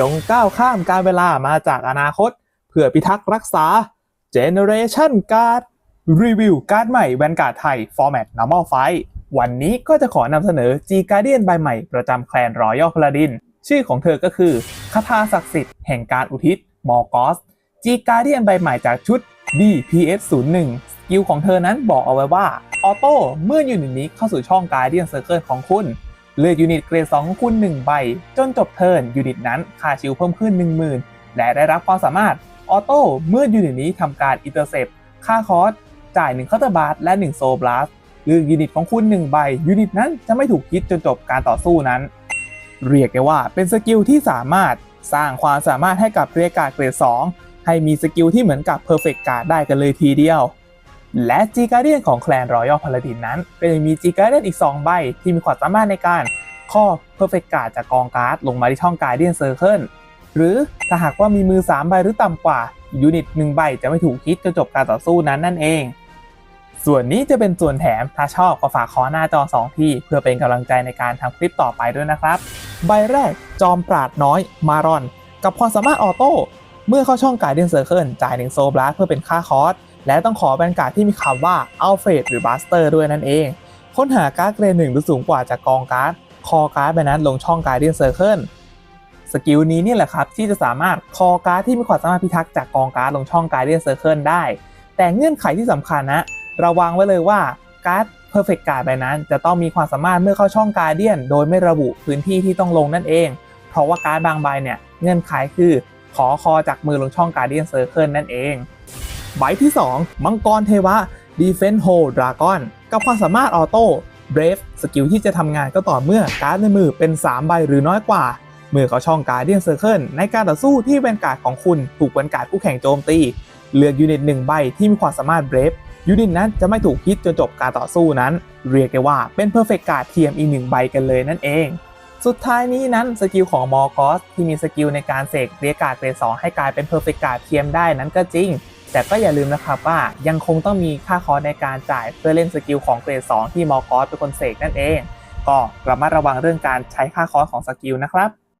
จงก้าวข้ามการเวลามาจากอนาคต เพื่อพิทักษ์รักษา Generation Card รีวิวการ์ดใหม่แวนการ์ดไทย Format Normal Fight วันนี้ก็จะขอนำเสนอ G Guardian ใบใหม่ประจำแคลน Royal Paladin ชื่อของเธอก็คือคาถาศักดิ์สิทธิ์แห่งการอุทิศมอร์กอส G Guardian ใบใหม่จากชุด DPS 01สกิลของเธอนั้นบอกเอาไว้ว่าออโต้เมื่อยูนิตนี้เข้าสู่ช่อง Guardian Circle ของคุณ เลือกยูนิตเกรด2ของคุณ1ใบ จนจบเทิร์นยูนิตนั้นค่าชิลเพิ่มขึ้น 10,000 และได้รับความสามารถออโต้เมื่อยูนิตนี้ทำการอินเตอร์เซปค่าคอสจ่าย1เคาน์เตอร์บาร์และ1โซบลัสเลือกยูนิตของคุณ 1 ใบ ยูนิตนั้นจะไม่ถูกคิดจนจบการต่อสู้นั้น เรียกได้ว่าเป็นสกิลที่สามารถสร้างความสามารถให้กับเรียกการเกรด2ให้มีสกิลที่เหมือนกับ Perfect Guard ได้กันเลยทีเดียว และ G Guardian ของแคลน Royal Paladin นั้น ก็ยังมี G Guardian อีก 2 ใบ ที่มีความสามารถในการข้อ Perfect Guard จากกองการ์ดลงมาที่ช่อง Guardian Circle หรือถ้าหากว่ามีมือ 3 ใบหรือต่ำกว่ายูนิต1ใบจะไม่ถูกคิดจนจบการต่อสู้นั้นนั่นเอง ส่วนนี้จะเป็นส่วนแถมถ้าชอบก็ฝากขอหน้าจอ 2 ที่ เพื่อเป็นกำลังใจในการทำคลิปต่อไปด้วยนะครับ ใบแรกจอมปราดน้อยมารอน กับความสามารถออโต้เมื่อเข้าช่องการเดียนเซอร์เคิลจ่ายหนึ่งโซบลัสเพื่อเป็นค่าคอส และต้องขอแบนการ์ดที่มีคำว่าอัลเฟรดหรือบัสเตอร์ด้วยนั่นเอง ค้นหาการ์ดเกรดหนึ่งหรือสูงกว่าจากกองการ์ด คอการ์ดใบนั้นลงช่องการ์เดียนเซอร์เคิลสกิลนี้นี่แหละครับ ที่จะสามารถคอการ์ดที่มีความสามารถพิทักษ์จากกองการ์ดลงช่องการ์เดียนเซอร์เคิลได้ แต่เงื่อนไขที่สำคัญนะ ระวังไว้เลยว่าการ์ด Perfect Guard ใบนั้น จะต้องมีความสามารถเมื่อเข้าช่องการเดียน โดยไม่ระบุพื้นที่ที่ต้องลงนั่นเอง เพราะว่าการ์ดบางใบเนี่ยเงื่อนไขคือขอคอจากมือลงช่องการเดียนเซอร์เคิลนั่นเอง ใบที่ 2 มังกรเทวะ Defense Hold Dragon กับความสามารถออโต้ Brave สกิลที่จะทำงานก็ต่อเมื่อการ์ดในมือเป็น 3 ใบหรือน้อยกว่า เมื่อเขาช่องการเดียนเซอร์เคิลในการต่อสู้ที่แวนการ์ดของคุณถูกแวนการ์ดคู่แข่งโจมตี เลือกยูนิตหนึ่งใบที่มีความสามารถ Brave ยูนิตนั้นจะไม่ถูกฮิตจนจบการต่อสู้นั้น เรียกได้ว่าเป็น Perfect Guard เทียมอีกหนึ่งใบกันเลยนั่นเองสุดท้ายนี้นั้นสกิลของมอร์กอสที่มีสกิลในการเสกเรียกการ์ดเกรด2ให้กลายเป็น Perfect Guard เทียมได้นั้นก็จริง แต่ก็อย่าลืมนะครับว่ายังคงต้องมีค่าคอสในการจ่ายเพื่อเล่นสกิลของเกรด2ที่มอคอสเป็นคนเสกนั่นเอง ก็ระมัดระวังเรื่องการใช้ค่าคอสของสกิลนะครับ